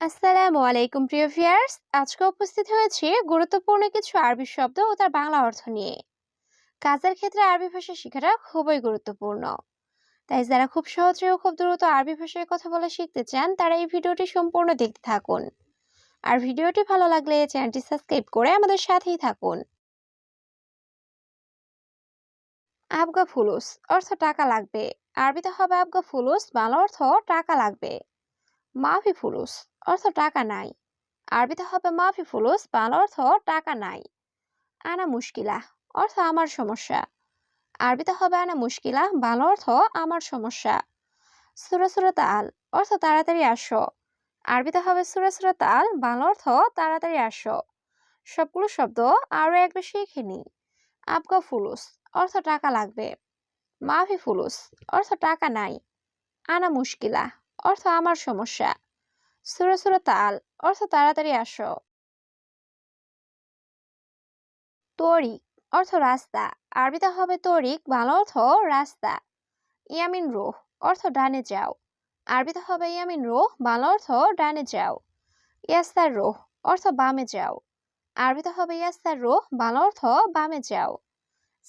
আসসালামু আলাইকুম, প্রিয় ভিউয়ার্স। আজকে উপস্থিত হয়েছি গুরুত্বপূর্ণ কিছু আরবি শব্দ ও তার বাংলা অর্থ নিয়ে। কাজের ক্ষেত্রে আরবি ভাষা শেখাটা খুবই গুরুত্বপূর্ণ। তাই যারা খুব সহজে ও খুব দ্রুত আরবি ভাষায় কথা বলা শিখতে চান, তারা এই ভিডিওটি সম্পূর্ণ দেখতে থাকুন। আর ভিডিওটি ভালো লাগলে চ্যানেলটি সাবস্ক্রাইব করে আমাদের সাথেই থাকুন। আবগা ফুলুস অর্থ টাকা লাগবে। আরবিতে হবে আবগা ফুলুস, বাংলা অর্থ টাকা লাগবে। মাফি ফুলুস অর্থ টাকা নাই। আরবিতে হবে মাফি ফুলুস, বাংলা অর্থ টাকা নাই। আনা মুশকিলা, অর্থ আমার সমস্যা। আরবিতে হবে আনা মুশকিলা, বাংলা অর্থ আমার সমস্যা। সুরা সুরা তাল, অর্থ তাড়াতাড়ি আসো। আরবিতে হবে সুরা সুরা তাল, বাংলা অর্থ তাড়াতাড়ি আসো। সবগুলো শব্দ আরও একবার শিখে নি আবগা ফুলুস, অর্থ টাকা লাগবে। মাফি ফুলুস, অর্থ টাকা নাই। আনা মুশকিলা, অর্থ আমার সমস্যা। সুরা সুরা তাল অর্থ তাড়াতাড়ি আসো। তরিক, অর্থ রাস্তা। আরবিতে হবে তরিক, বাংলা অর্থ রাস্তা। ইয়ামিন রোহ, অর্থ ডানে যাও। আরবিতে হবে ইয়ামিন রোহ, বাংলা অর্থ ডানে যাও। ইয়াস্তার রোহ, অর্থ বামে যাও। আরবিতে হবে ইয়াস্তার রোহ, বাংলা অর্থ বামে যাও।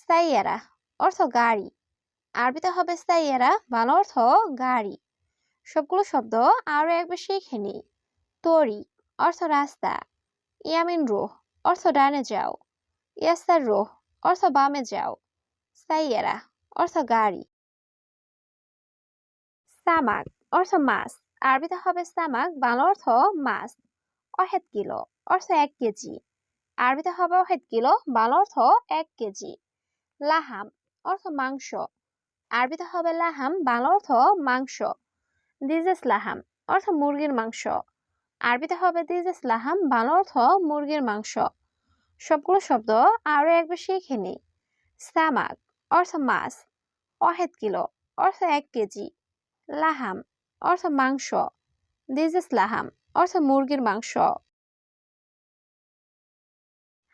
সাইয়ারা, অর্থ গাড়ি। আরবিতে হবে সাইয়ারা, বাংলা অর্থ গাড়ি। সবগুলো শব্দ আরও একবার শিখে নি তরি, অর্থ রাস্তা। ইয়ামিন রোহ, অর্থ ডানে যাও। ইয়াসার রোহ, অর্থ বামে যাও। সাইয়েরা, অর্থ গাড়ি। সামাক, অর্থ মাছ। আরবিতে হবে সামাক, বাংলা অর্থ মাছ। অহেদ কিলো, অর্থ এক কেজি। আরবিতে হবে অহেদ কিলো, বাংলা অর্থ এক কেজি। লাহাম, অর্থ মাংস। আরবিতে হবে লাহাম, বাংলা অর্থ মাংস। দিজেস লাহাম অর্থ মুরগির মাংস। আরবিতে হবে দিজেস লাহাম বাংলা অর্থ মুরগির মাংস। সবগুলো শব্দ আরও একবার শিখে নি সামাক অর্থ মাছ। অহেদ কিলো, অর্থ এক কেজি। লাহাম অর্থ মাংস। দিজেস লাহাম অর্থ মুরগির মাংস।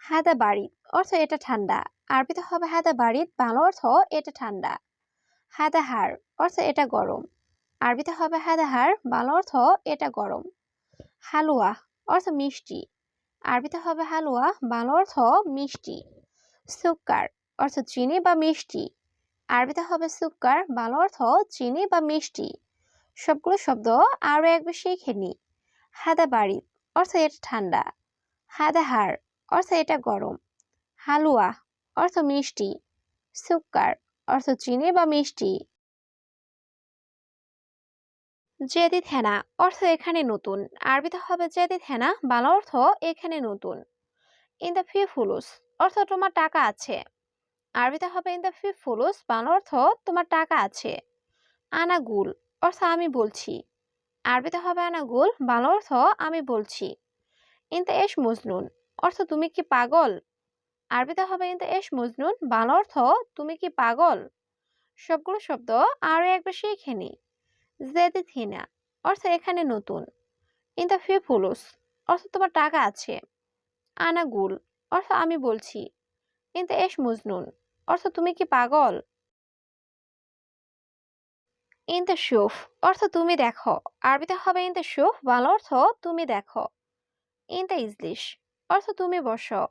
হাদা বাড়ি অর্থ এটা ঠান্ডা। আরবিতে হবে হাদা বাড়িত বাংলা অর্থ এটা ঠান্ডা। হাদা হার অর্থ এটা গরম। আরবিতে হবে হাদাহার বাংলা অর্থ এটা গরম। হালুয়া, অর্থ মিষ্টি। আরবিতে হবে হালুয়া, বাংলা অর্থ মিষ্টি। সুক্কার, অর্থ চিনি বা মিষ্টি। আরবিতে হবে সুক্কার, বাংলা অর্থ চিনি বা মিষ্টি। সবগুলো শব্দ আরও একবার শিখে নি। হাদা বাড়ি অর্থ এটা ঠান্ডা। হাদাহার অর্থ এটা গরম। হালুয়া, অর্থ মিষ্টি। সুক্কার, অর্থ চিনি বা মিষ্টি। জেদিদ হেনা, অর্থ এখানে নতুন। আরবিতে হবে জেদিদ হেনা, বাংলা অর্থ এখানে নতুন। ইন দ্য ফি ফুলুস, অর্থ তোমার টাকা আছে। আরবিতে হবে ইন দ্য ফি ফুলুস, বাংলা অর্থ তোমার টাকা আছে। আনাগুল, অর্থ আমি বলছি। আরবিতে হবে আনাগুল, বাংলা অর্থ আমি বলছি। ইন দ্য এস মজনুন, অর্থ তুমি কি পাগল? আরবিতে হবে ইন দ্য এস মজনুন, বাংলা অর্থ তুমি কি পাগল? সবগুলো শব্দ আরও একবার শিখে নি। জেদিদ হিনা অর্থ এখানে নতুন। ইন দ্য ফি ফুলুস অর্থ তোমার টাকা আছে। আনাগুল, অর্থ আমি বলছি। ইন দ্য এশ মজনুন, অর্থ তুমি কি পাগল? ইন দ্য শুফ অর্থ তুমি দেখো। আরবিতে হবে ইন শুফ বাংলা অর্থ তুমি দেখো। ইন দ্য ইজলিশ অর্থ তুমি বসো।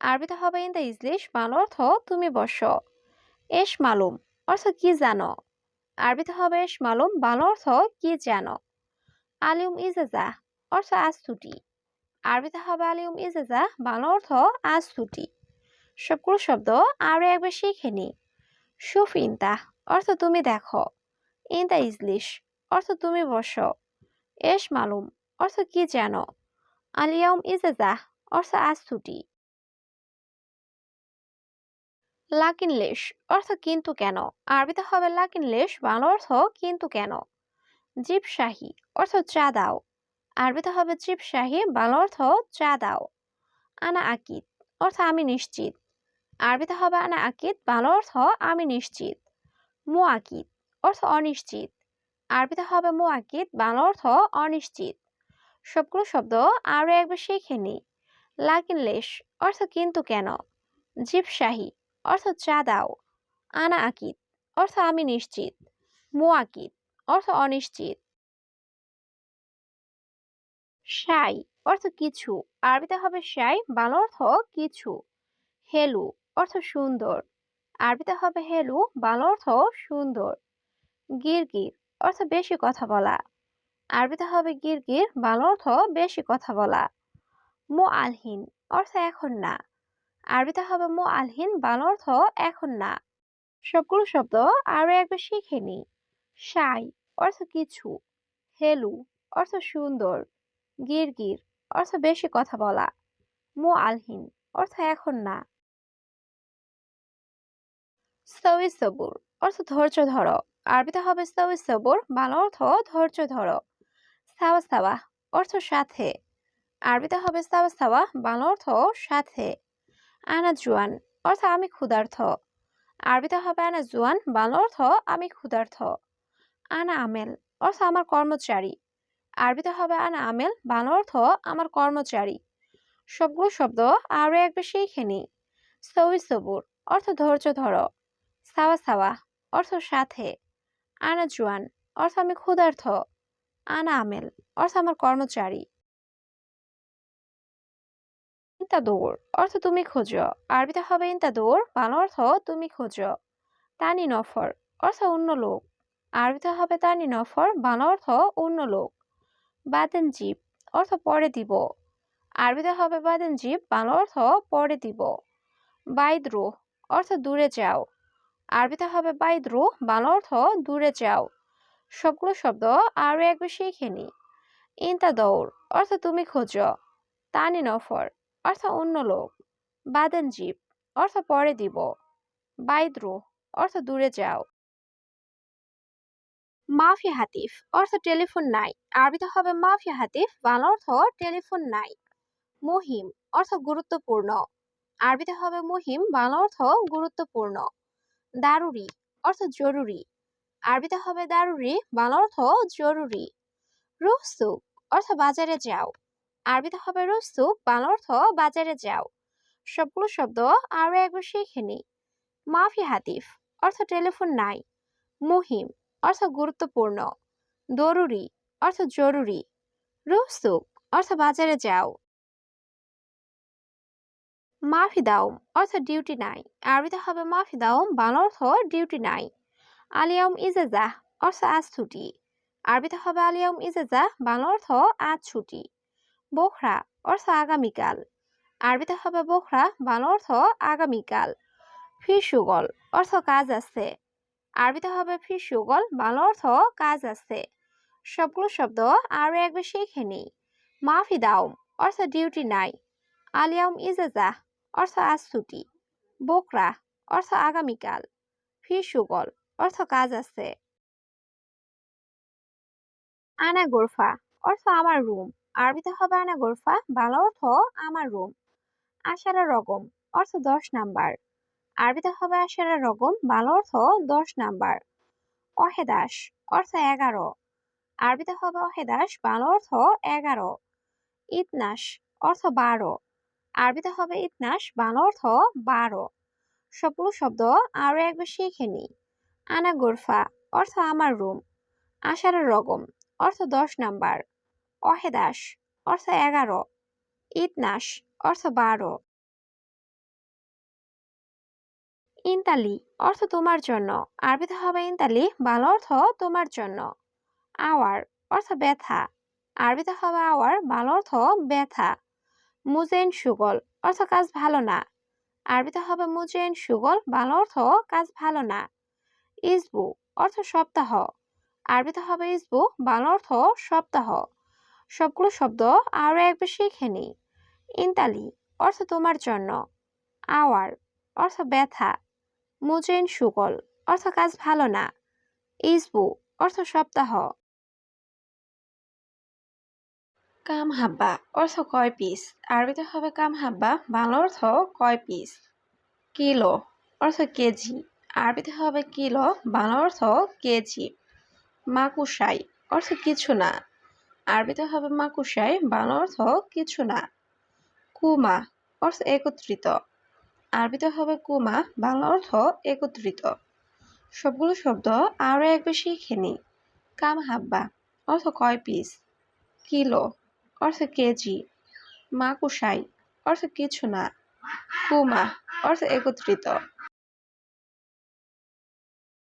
আরবিতে হবে ইন ইজলিশ বাংলা অর্থ তুমি বসো। এশ মালুম, অর্থ কি জানো? আরবিতে হবে মালুম। বাংলা অর্থ কি জানো আলিউম ইজেজা, অর্থ আজ ছুটি। আরবিতে হবে আলিউম ইজেজা, বাংলা অর্থ আজ ছুটি। সবগুলো শব্দ আরও একবার শিখে নি। সুফ ইনতা অর্থ তুমি দেখো। ইনতা ইজলিশ, অর্থ তুমি বসো। এশ মালুম, অর্থ কি জানো আলিয়াউম ইজেজা, অর্থ আজ ছুটি। লাকিন লেশ অর্থ কিন্তু কেন? আরবিতে হবে লাকিন লেশ বাংলা অর্থ কিন্তু কেন? জিপ শাহী অর্থ চা দাও। আরবিতে হবে জিপ শাহী বাংলা অর্থ চা দাও। আনা আকিদ অর্থ আমি নিশ্চিত। আরবিতে হবে আনা আকিদ, বাংলা অর্থ আমি নিশ্চিত। মু আকিদ অর্থ অনিশ্চিত। আরবিতে হবে মু আকিদ বাংলা অর্থ অনিশ্চিত। সবগুলো শব্দ আরও একবার শিখে নি লাকিন লেশ অর্থ কিন্তু কেন? জিপ শাহী অর্থ চা দাও আনা আকিদ অর্থ আমি নিশ্চিত। মু আকিদ অর্থ অনিশ্চিত। সাই অর্থ কিছু। আরবিতে হবে সাই, বাংলা অর্থ কিছু। হেলু, অর্থ সুন্দর। আরবিতে হবে হেলু, বাংলা অর্থ সুন্দর। গিরগির, অর্থ বেশি কথা বলা। আরবিতে হবে গিরগির, বাংলা অর্থ বেশি কথা বলা। মো আলহিন, অর্থ এখন না। আরবিতে হবে মো আলহিন, বাংলা অর্থ এখন না। সবগুলো শব্দ আরও একবার শিখে নি সাই অর্থ কিছু, হেলু অর্থ সুন্দর, গিরগির অর্থ বেশি কথা বলা, মো আলহিন অর্থ এখন না। সবি সবুর অর্থ ধৈর্য ধরো, আরবিতে হবে সবি সবুর, বাংলা অর্থ ধৈর্য ধরো। সাওয়া সাওয়া অর্থ সাথে, আরবিতে হবে সাওয়া সাওয়া, বাংলা অর্থ সাথে। আনা জুয়ান অর্থ আমি ক্ষুধার্থ। আরবিতে হবে আনা জুয়ান, বাংলা অর্থ আমি ক্ষুধার্থ। আনা আমেল অর্থ আমার কর্মচারী। আরবিতে হবে আনা আমেল, বাংলা অর্থ আমার কর্মচারী। সবগুলো শব্দ আরও একবার শিখে নি। সবি সবুর অর্থ ধৈর্য ধরো। সাওয়া সাওয়া অর্থ সাথে। আনা জুয়ান অর্থ আমি ক্ষুধার্থ। আনা আমেল অর্থ আমার কর্মচারী। ইন্তাদৌর, অর্থ তুমি খোঁজো। আরবিতে হবে ইন্তাদৌর, বাংলা অর্থ তুমি খোঁজো। তানি নফর, অর্থ অন্য লোক। আরবিতে হবে তানি নফর, বাংলা অর্থ অন্য লোক। বাদেন জীব, অর্থ পরে দিব। আরবিতে হবে বাদেন জীব, বাংলা অর্থ পরে দিব। বাইদ্রোহ অর্থ দূরে যাও। আরবিতে হবে বাইদ্রোহ বাংলা অর্থ দূরে যাও। সবগুলো শব্দ আরও একবার শিখে নি। ইন্তা দৌড় অর্থ তুমি খোঁজো। তানি নফর অর্থ অন্য লোক। বাদেন জীব, অর্থ পরে দিব। বাইদ্রু অর্থ দূরে যাও। মাফিয়া হাতিফ, অর্থ টেলিফোন নাই। আরবিতে হবে মাফিয়া হাতিফ, বাংলা অর্থ টেলিফোন নাই। মহিম, অর্থ গুরুত্বপূর্ণ। আরবিতে হবে মহিম, বাংলা অর্থ গুরুত্বপূর্ণ। দারুরি অর্থ জরুরি। আরবিতে হবে দারুরি বাংলা অর্থ জরুরি। রুহসুক অর্থ বাজারে যাও। আরবিতে হবে রুহসুক বাংলা অর্থ বাজারে যাও। সবগুলো শব্দ আরও একবার শিখে নি মাফি হাতিফ, অর্থ টেলিফোন নাই। মুহিম, অর্থ গুরুত্বপূর্ণ। দরুরি, অর্থ জরুরি। রুহসুক অর্থ বাজারে যাও। মাফি দাওম, অর্থ ডিউটি নাই। আরবিতে হবে মাফি দাওম, বাংলা অর্থ ডিউটি নাই। আলিয়াম ইজেজা অর্থ আজ ছুটি। আরবিতে হবে আলিয়াম ইজেজা বাংলা অর্থ আজ ছুটি। বোখরা অর্থ আগামীকাল আরবিতে হবে বোখরা, বাংলা অর্থ আগামীকাল ফিসুগল অর্থ কাজ আছে। আরবিতে হবে ফিসুগল বাংলা অর্থ কাজ আছে। সবগুলো শব্দ আরও একবার শিখে নিই। মাফি দাওম অর্থ ডিউটি নাই। আলিয়াম ইজেজা অর্থ আজ ছুটি। বোকরা অর্থ আগামীকাল ফিসুগল অর্থ কাজ আছে। আনা গোরফা অর্থ আমার রুম। আরবিতে হবে আনা গোরফা, বাংলা অর্থ আমার রুম। আশারা রকম অর্থ দশ নাম্বার। আরবিতে হবে আশারা রকম বাংলা অর্থ দশ নাম্বার। অহেদাস, অর্থ এগারো। আরবিতে হবে অহেদাস, বাংলা অর্থ এগারো। ইতনাস, অর্থ বারো। আরবিতে হবে ইতনাস, বাংলা অর্থ বারো। সবগুলো শব্দ আরও একবার শিখে নি আনা গোরফা, অর্থ আমার রুম। আশারা রকম অর্থ দশ নাম্বার। অহেদাস, অর্থ এগারো। ইতনাস, অর্থ বারো। ইন্তালি, অর্থ তোমার জন্য। আরবিতে হবে ইন্তালি, বাংলা অর্থ তোমার জন্য। আওয়ার, অর্থ ব্যথা। আরবিতে হবে আওয়ার, বাংলা অর্থ ব্যথা। মুজেন সুগল, অর্থ কাজ ভালো না। আরবিতে হবে মুজেন সুগল, বাংলা অর্থ কাজ ভালো না। ইসবু, অর্থ সপ্তাহ। আরবিতে হবে ইসবু, বাংলা অর্থ সপ্তাহ। সবগুলো শব্দ আরও একবার শিখে নি ইন্তালি, অর্থ তোমার জন্য। আওয়ার, অর্থ ব্যথা। মুজেন সুগল, অর্থ কাজ ভালো না। ইসবু, অর্থ সপ্তাহ। কাম হাব্বা, অর্থ কয় পিস? আরবিতে হবে কাম হাব্বা, বাংলা অর্থ কয় পিস? কিলো, অর্থ কেজি। আরবিতে হবে কিলো, বাংলা অর্থ কেজি। মাকুসাই, অর্থ কিছু না। আরবিতে হবে মাকুসাই বাংলা অর্থ কিছু না। কুমা, অর্থ একত্রিত। আরবিতে হবে কুমা, বাংলা অর্থ একত্রিত। সবগুলো শব্দ আরও এক বেশি শিখে কাম হাব্বা অর্থ কয় পিস। কিলো, অর্থ কেজি। মাকুশাই অর্থ কিছু না। কুমা, অর্থ একত্রিত।